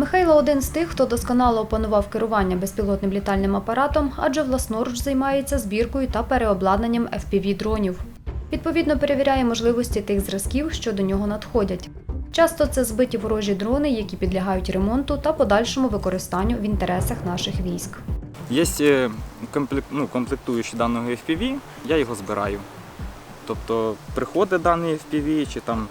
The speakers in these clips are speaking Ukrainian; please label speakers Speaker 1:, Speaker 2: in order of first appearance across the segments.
Speaker 1: Михайло один з тих, хто досконало опанував керування безпілотним літальним апаратом, адже власноруч займається збіркою та переобладнанням FPV-дронів. Відповідно, перевіряє можливості тих зразків, що до нього надходять. Часто це збиті ворожі дрони, які підлягають ремонту та подальшому використанню в інтересах наших військ.
Speaker 2: Є е, ну, комплектуючі даного FPV, я його збираю. Тобто приходить даний FPV, чи там,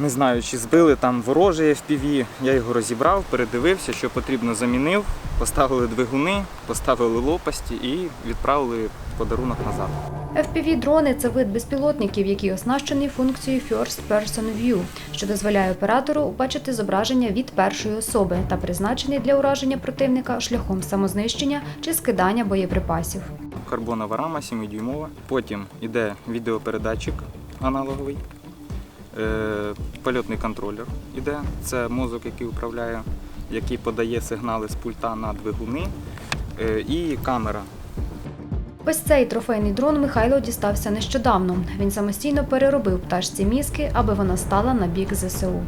Speaker 2: не знаю, чи збили там ворожий FPV, я його розібрав, передивився, що потрібно замінив, поставили двигуни, поставили лопасті і відправили подарунок назад.
Speaker 1: FPV-дрони – це вид безпілотників, який оснащений функцією First Person View, що дозволяє оператору бачити зображення від першої особи та призначений для ураження противника шляхом самознищення чи скидання боєприпасів.
Speaker 2: Карбонова рама 7-дюймова. Потім йде відеопередатчик аналоговий, польотний контролер іде. Це мозок, який управляє, який подає сигнали з пульта на двигуни, е, і камера.
Speaker 1: Ось цей трофейний дрон Михайло дістався нещодавно. Він самостійно переробив пташці мізки, аби вона стала на бік ЗСУ.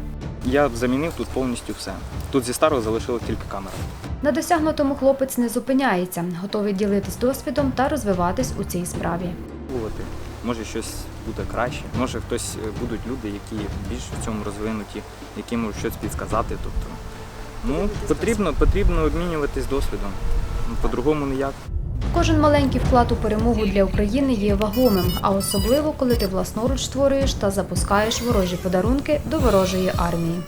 Speaker 2: Я замінив тут повністю все. Тут зі старого залишилась тільки камера.
Speaker 1: На досягнутому хлопець не зупиняється, готовий ділитись досвідом та розвиватись у цій справі.
Speaker 2: Може щось буде краще, може хтось е, будуть люди, які більш в цьому розвинуті, які можуть щось підсказати. Тобто, ну, потрібно, потрібно обмінюватись досвідом. Ну, По-другому ніяк.
Speaker 1: Кожен маленький вклад у перемогу для України є вагомим, а особливо коли ти власноруч створюєш та запускаєш ворожі подарунки до ворожої армії.